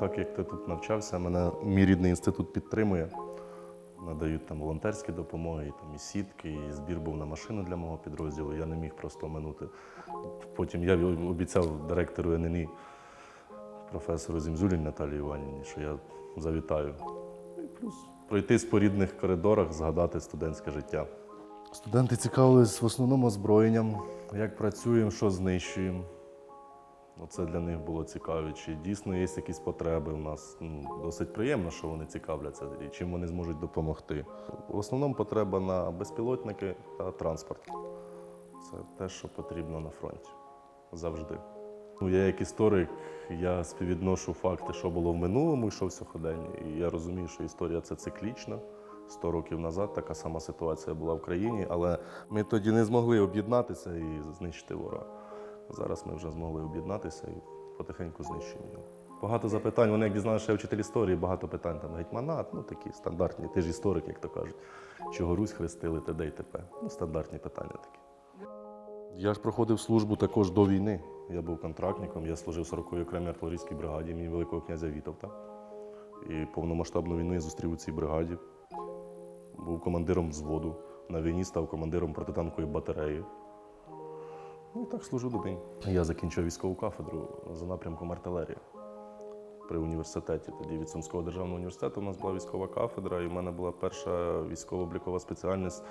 так як ти тут навчався, мене мій рідний інститут підтримує. Надають там волонтерські допомоги, і, там, і сітки, і збір був на машину для мого підрозділу. Я не міг просто минути. Потім я обіцяв директору ННІ, професору Зімзулін Наталії Іванівні, що я завітаю. І плюс пройтись по рідних коридорах, згадати студентське життя. Студенти цікавились в основному озброєнням, як працюємо, що знищуємо. Оце для них було цікаво. Чи дійсно є якісь потреби у нас? Ну, досить приємно, що вони цікавляться і чим вони зможуть допомогти. В основному потреба на безпілотники та транспорт. Це те, що потрібно на фронті завжди. Ну, я як історик, я співвідношу факти, що було в минулому і що в сьогоденні. І я розумію, що історія це циклічна. Сто років назад така сама ситуація була в країні, але ми тоді не змогли об'єднатися і знищити ворога. Зараз ми вже змогли об'єднатися і потихеньку знищуємо його. Багато запитань, вони як дізналися, що я вчитель історії, багато питань там гетьманат, ну такі стандартні. Ти ж історик, як то кажуть. Чого Русь хрестили, т.д. і т.п. Ну, стандартні питання такі. Я ж проходив службу також до війни. Я був контрактником, я служив 40-й окремій артилерійській бригаді імені Великого князя Вітовта. І повномасштабну війну я зустрів у цій бригаді. Був командиром взводу. На війні став командиром протитанкової батареї. Ну так служу до день. Я закінчив військову кафедру за напрямком артилерія при університеті. Тоді від Сумського державного університету у нас була військова кафедра, і в мене була перша військово-облікова спеціальність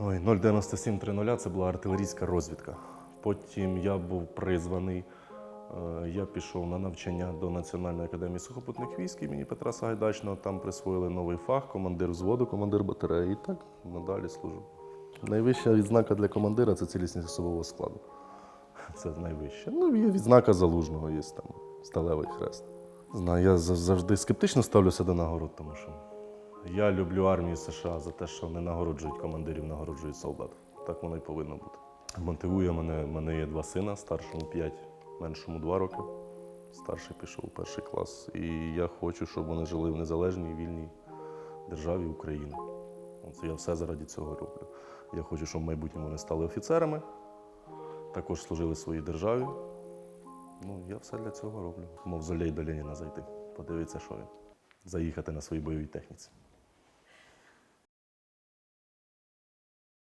Ой, 09730 це була артилерійська розвідка. Потім я був призваний. е, Я пішов на навчання до Національної академії сухопутних військ імені Петра Сагайдачного. Там присвоїли новий фах, командир взводу, командир батареї. І так надалі служу. Найвища відзнака для командира це цілісність особового складу. Це найвище. Ну, є відзнака залужного, є там сталевий хрест. Знаю, я завжди скептично ставлюся до нагород, тому що я люблю армію США за те, що не нагороджують командирів, нагороджують солдат. Так воно і повинно бути. Мотивує мене, в мене є два сина, старшому 5, меншому 2 роки. Старший пішов у перший клас. І я хочу, щоб вони жили в незалежній вільній державі України. Оце я все заради цього роблю. Я хочу, щоб в майбутньому вони стали офіцерами, також служили своїй державі. Ну, я все для цього роблю. Мовзолей до Леніна зайти, подивитися, що він. Заїхати на своїй бойовій техніці.